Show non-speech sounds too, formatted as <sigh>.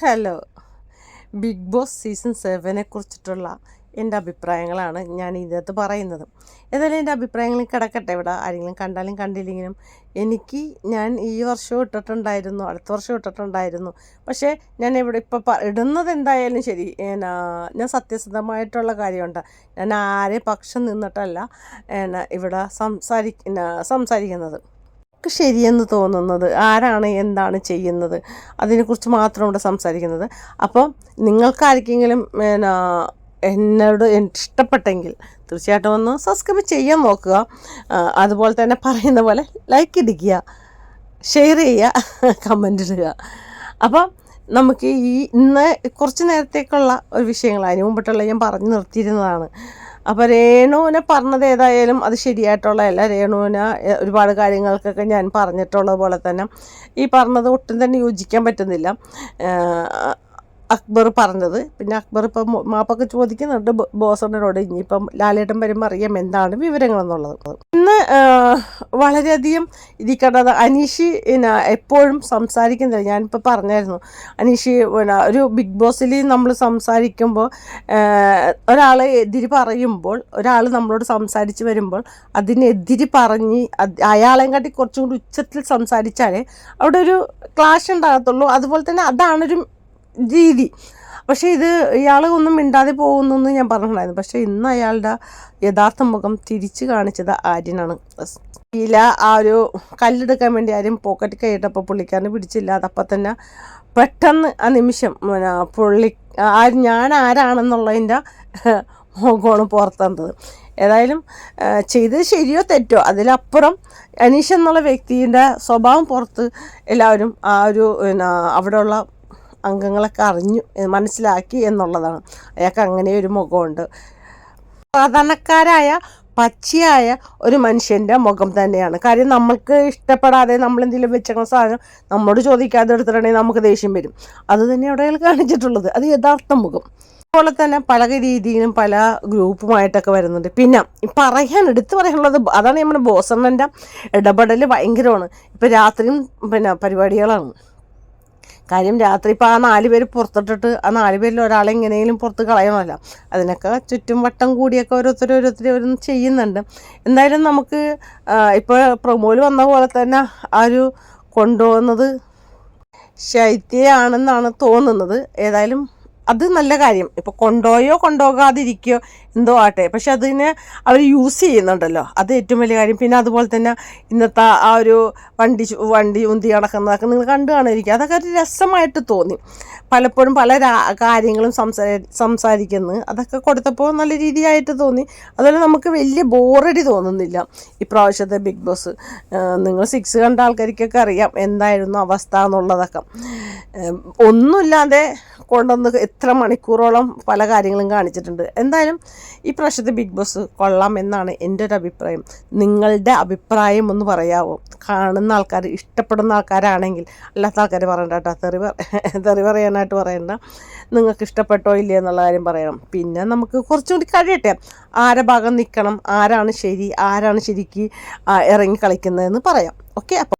Hello. Big Boss season സെവനെ കുറിച്ചിട്ടുള്ള എന്റെ അഭിപ്രായങ്ങളാണ് ഞാൻ ഇതിനകത്ത് പറയുന്നത്. ഏതായാലും എന്റെ അഭിപ്രായങ്ങൾ കിടക്കട്ടെ ഇവിടെ. ആരെങ്കിലും കണ്ടാലും കണ്ടില്ലെങ്കിലും എനിക്ക് ഞാൻ ഈ വർഷം ഇട്ടിട്ടുണ്ടായിരുന്നു അടുത്ത വർഷം ഇട്ടിട്ടുണ്ടായിരുന്നു. പക്ഷേ ഞാൻ ഇവിടെ ഇപ്പോൾ ഇടുന്നത് എന്തായാലും ശരി എന്നാ ഞാൻ സത്യസന്ധമായിട്ടുള്ള കാര്യമുണ്ട്. ഞാൻ ആരെ പക്ഷം നിന്നിട്ടല്ല ഇവിടെ സംസാരി സംസാരിക്കുന്നത്. ശരിയെന്ന് തോന്നുന്നത്. ആരാണ് എന്താണ് ചെയ്യുന്നത്? അതിനെക്കുറിച്ച് മാത്രം ഇവിടെ സംസാരിക്കുന്നത്. അപ്പോൾ നിങ്ങൾക്കാർക്കെങ്കിലും പിന്നെ എന്നോട് ഇഷ്ടപ്പെട്ടെങ്കിൽ തീർച്ചയായിട്ടും ഒന്ന് സബ്സ്ക്രൈബ് ചെയ്യാൻ നോക്കുക. അതുപോലെ തന്നെ പറയുന്ന പോലെ ലൈക്ക് ഇടിക്കുക ഷെയർ ചെയ്യുക കമന്റ് ഇടുക. അപ്പോൾ നമുക്ക് ഈ ഇന്ന് കുറച്ച് നേരത്തേക്കുള്ള ഒരു വിഷയങ്ങൾ അതിന് മുമ്പിട്ടുള്ള ഞാൻ പറഞ്ഞു നിർത്തിയിരുന്നതാണ്. അപ്പോൾ രേണുവിനെ പറഞ്ഞത് ഏതായാലും അത് ശരിയായിട്ടുള്ളതല്ല രേണുവിന് ഒരുപാട് കാര്യങ്ങൾക്കൊക്കെ ഞാൻ പറഞ്ഞിട്ടുള്ളത് പോലെ തന്നെ. ഈ പറഞ്ഞത് ഒട്ടും തന്നെ യോജിക്കാൻ പറ്റുന്നില്ല. അക്ബർ പറഞ്ഞത്. പിന്നെ അക്ബർ ഇപ്പം മാപ്പൊക്കെ ചോദിക്കുന്നുണ്ട് ബോസണ്ണനോട് ഇനിയിപ്പം ലാലേട്ടൻ വരുമ്പോൾ അറിയാം എന്താണ് വിവരങ്ങളെന്നുള്ളത്. ഇന്ന് വളരെയധികം ഇരിക്കേണ്ടത് അനീഷ് പിന്നെ എപ്പോഴും സംസാരിക്കുന്നില്ല. ഞാനിപ്പോൾ പറഞ്ഞായിരുന്നു അനീഷ് പിന്നെ ഒരു ബിഗ് ബോസിൽ നമ്മൾ സംസാരിക്കുമ്പോൾ ഒരാൾ എതിരി പറയുമ്പോൾ ഒരാൾ നമ്മളോട് സംസാരിച്ച് വരുമ്പോൾ അതിനെതിരി പറഞ്ഞ് അയാളെയും കാട്ടി കുറച്ചും കൂടി ഉച്ചത്തിൽ സംസാരിച്ചാലേ അവിടെ ഒരു ക്ലാഷ് ഉണ്ടാകത്തുള്ളൂ. അതുപോലെ തന്നെ അതാണൊരു രീതി. പക്ഷേ ഇത് ഇയാൾ ഒന്നും മിണ്ടാതെ പോകുന്നു ഞാൻ പറഞ്ഞിട്ടുണ്ടായിരുന്നു. പക്ഷേ ഇന്ന് അയാളുടെ യഥാർത്ഥ മുഖം തിരിച്ചു കാണിച്ചത് ആര്യനാണ്. ഇല ആ ഒരു കല്ലെടുക്കാൻ വേണ്ടി ആരും പോക്കറ്റ് കൈയിട്ടപ്പോൾ പുള്ളിക്കാരനെ പിടിച്ചില്ല. അതപ്പം തന്നെ പെട്ടെന്ന് ആ നിമിഷം പുള്ളി ഞാൻ ആരാണെന്നുള്ളതിന്റെ മുഖമാണ് പുറത്തുന്നത് ഏതായാലും ചെയ്തത് ശരിയോ തെറ്റോ അതിലപ്പുറം അനീഷ് എന്നുള്ള വ്യക്തിയുടെ സ്വഭാവം പുറത്ത് എല്ലാവരും ആ ഒരു അവിടെയുള്ള അംഗങ്ങളൊക്കെ അറിഞ്ഞു മനസ്സിലാക്കി എന്നുള്ളതാണ്. അയാൾക്ക് അങ്ങനെ ഒരു മുഖമുണ്ട്. സാധാരണക്കാരായ പച്ചയായ ഒരു മനുഷ്യന്റെ മുഖം തന്നെയാണ്. കാര്യം നമ്മൾക്ക് ഇഷ്ടപ്പെടാതെ നമ്മൾ എന്തെങ്കിലും വെച്ചേക്കുന്ന സാധനം നമ്മോട് ചോദിക്കാതെ എടുത്തിട്ടുണ്ടെങ്കിൽ നമുക്ക് ദേഷ്യം വരും. അത് തന്നെ അവിടെ കാണിച്ചിട്ടുള്ളത്. അത് യഥാർത്ഥ മുഖം. അതുപോലെ തന്നെ പല രീതിയിലും പല ഗ്രൂപ്പുമായിട്ടൊക്കെ വരുന്നുണ്ട്. പിന്നെ പറയാൻ എടുത്തു പറയാനുള്ളത് അതാണ് നമ്മുടെ ബോസമ്മന്റെ ഇടപെടൽ ഭയങ്കരമാണ്. ഇപ്പം രാത്രിയും പിന്നെ പരിപാടികളാണ്. കാര്യം രാത്രി ഇപ്പോൾ ആ നാല് പേര് പുറത്തിട്ടിട്ട് ആ നാല് പേരിൽ ഒരാളെ എങ്ങനെയെങ്കിലും പുറത്ത് കളയണമല്ല. അതിനൊക്കെ ചുറ്റും വട്ടം കൂടിയൊക്കെ ഓരോരുത്തർ ഓരോരുത്തർ ഓരോന്ന് ചെയ്യുന്നുണ്ട്. എന്തായാലും നമുക്ക് ഇപ്പോൾ പ്രൊമോയിൽ വന്ന പോലെ തന്നെ ആ ഒരു കൊണ്ടുപോകുന്നത് ശൈത്യയാണെന്നാണ് തോന്നുന്നത്. ഏതായാലും അത് നല്ല കാര്യം. ഇപ്പോൾ കൊണ്ടുപോയോ കൊണ്ടുപോകാതിരിക്കുകയോ എന്തോ ആട്ടെ. പക്ഷെ അതിനെ അവർ യൂസ് ചെയ്യുന്നുണ്ടല്ലോ. അത് ഏറ്റവും വലിയ കാര്യം. പിന്നെ അതുപോലെ തന്നെ ഇന്നത്തെ ആ ഒരു വണ്ടി വണ്ടി ഉന്തി നടക്കുന്നതൊക്കെ നിങ്ങൾ കണ്ടു കാണാതിരിക്കുക അതൊക്കെ ഒരു രസമായിട്ട് തോന്നി. പലപ്പോഴും പല കാര്യങ്ങളും സംസാരി സംസാരിക്കുന്നു. അതൊക്കെ കൊടുത്തപ്പോൾ നല്ല രീതിയായിട്ട് തോന്നി. അതുപോലെ നമുക്ക് വലിയ ബോറടി തോന്നുന്നില്ല. ഇപ്രാവശ്യത്തെ ബിഗ് ബോസ് നിങ്ങൾ സിക്സ് കണ്ട ആൾക്കാർക്കൊക്കെ അറിയാം എന്തായിരുന്നു അവസ്ഥ എന്നുള്ളതൊക്കെ. ഒന്നുമില്ലാതെ കൊണ്ടുവന്ന് എത്ര മണിക്കൂറോളം പല കാര്യങ്ങളും കാണിച്ചിട്ടുണ്ട്. എന്തായാലും ഈ പ്രാവശ്യത്തെ ബിഗ് ബോസ് കൊള്ളാം എന്നാണ് എന്റെ ഒരു അഭിപ്രായം. നിങ്ങളുടെ അഭിപ്രായം ഒന്ന് പറയാവോ? കാണുന്ന ആൾക്കാർ ഇഷ്ടപ്പെടുന്ന ആൾക്കാരാണെങ്കിൽ അല്ലാത്ത ആൾക്കാർ പറയണ്ട കേട്ടോ. തെറി <laughs> തെറി പറയാനായിട്ട് പറയണ്ട. നിങ്ങൾക്ക് ഇഷ്ടപ്പെട്ടോ ഇല്ലേ എന്നുള്ള കാര്യം പറയണം. പിന്നെ നമുക്ക് കുറച്ചും കൂടി കഴിയട്ടെ. ആരെ ഭാഗം നിൽക്കണം ആരാണ് ശരി ആരാണ് ശരിക്ക് ഇറങ്ങി കളിക്കുന്നതെന്ന് പറയാം. ഓക്കെ അപ്പോൾ